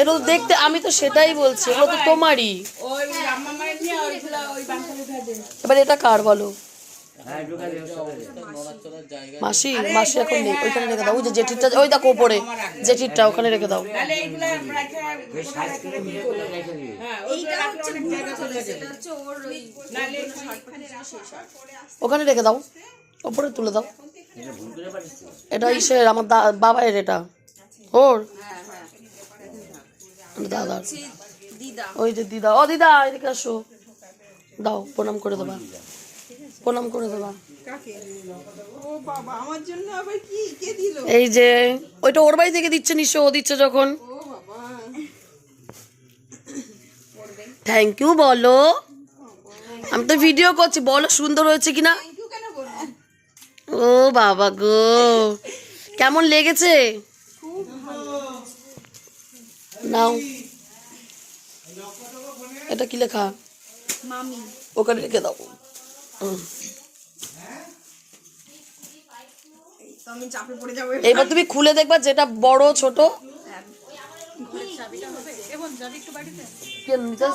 এটা দেখতে, আমি তো সেটাই বলছি, এগুলো তো তোমারই। এবার এটা কার বলো? মাসি মাসি এখন নেই, ওইখানে রেখে দাও। ওই যে জেঠিরটা, ওই দেখো ওপরে, জেঠিরটা, ওখানে রেখে দাও। ওখানে রেখে দাও, ওপরে তুলে দাও। এটা ইসের, আমার বাবাইয়ের এটা। ওর? দাদার ওই যে দিদা। ও দিদা এদিকে আসো। দাও প্রণাম করে দেবা। প্রণাম করে দেবা। এই যে ওইটা ওর বাড়ি থেকে দিচ্ছে নিশ্চয় ও দিচ্ছে যখন। থ্যাংক ইউ বলো। আমি তো ভিডিও করছি বলো সুন্দর হয়েছে কিনা? ও বাবা গো। কেমন লেগেছে? নাও। এটা কি লেখা? মামি। ওখানে রেখে দাও। এবার। তুমি খুলে দেখবা যেটা বড় ছোট। কে নিতে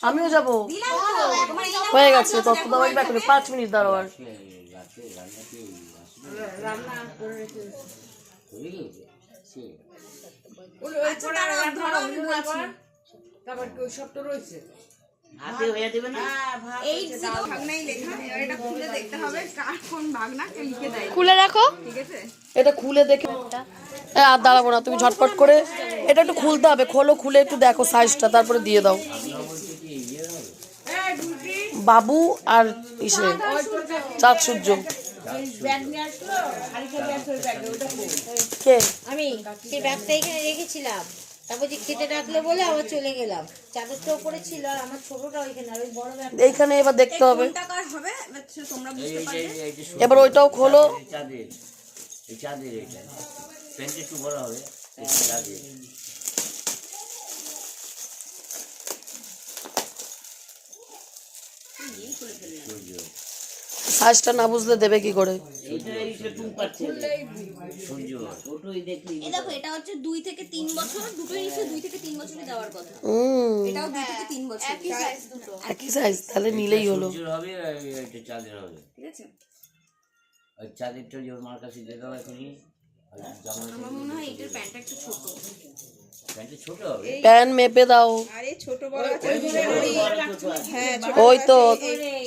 আমিও যাব। হয়ে গেছে তত দাও পাঁচ মিনিট দাঁড়াও আর। রান্না খুলে রাখো এটা খুলে দেখে আর দাঁড়াবো না, তুমি ঝটপট করে এটা একটু খুলতে হবে, খোলো, খুলে একটু দেখো সাইজটা তারপরে দিয়ে দাও। বাবু আর ইসে চাঁদ সূর্য কে? আমি সেই ব্যাগটা এখানে রেখেছিলাম। তারপর যে খেতে ডাকলো বলে আবার চলে গেলাম। চাদরটা উপরে ছিল আর আমার ছোটটা ওইখানে আর ওই বড় ব্যাগ এইখানে এবার দেখতে হবে। হবে? এবার তোমরা ওইটাও খোলো। এই চাঁদের এই চাঁদের এইটা। প্যান্ট একটু বড় হবে এই চাঁদের। সাইজটা না বুঝলে দেবে কি করে? এইটা এই যে টুম পাচ্ছে সূর্য ওটাই দেখলি এই দেখো এটা হচ্ছে দুই থেকে তিন বছর দুটোই নিচে দুই থেকে তিন বছরে দেওয়ার কথা। এটাও দুই থেকে তিন বছর। একই সাইজ দুটো। একই সাইজ তাহলে নিলেই হলো। হবে চাঁদের হবে। ঠিক আছে? ওই চাঁদেরটা যে মার কাছে দিয়ে দাও এখনই। আমার মনে হয় এটার প্যান্টটা একটু ছোট। প্যান্টটা ছোট হবে? প্যান মেপে দাও। আরে ছোট বড় আছে। হ্যাঁ ছোট ওই তো।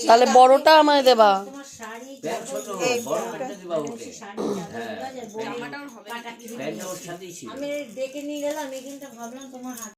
তাহলে বড়টা আমায় দেবা। আমি ডেকে নিয়ে গেলাম এখানটা ভাবলাম তোমার হাত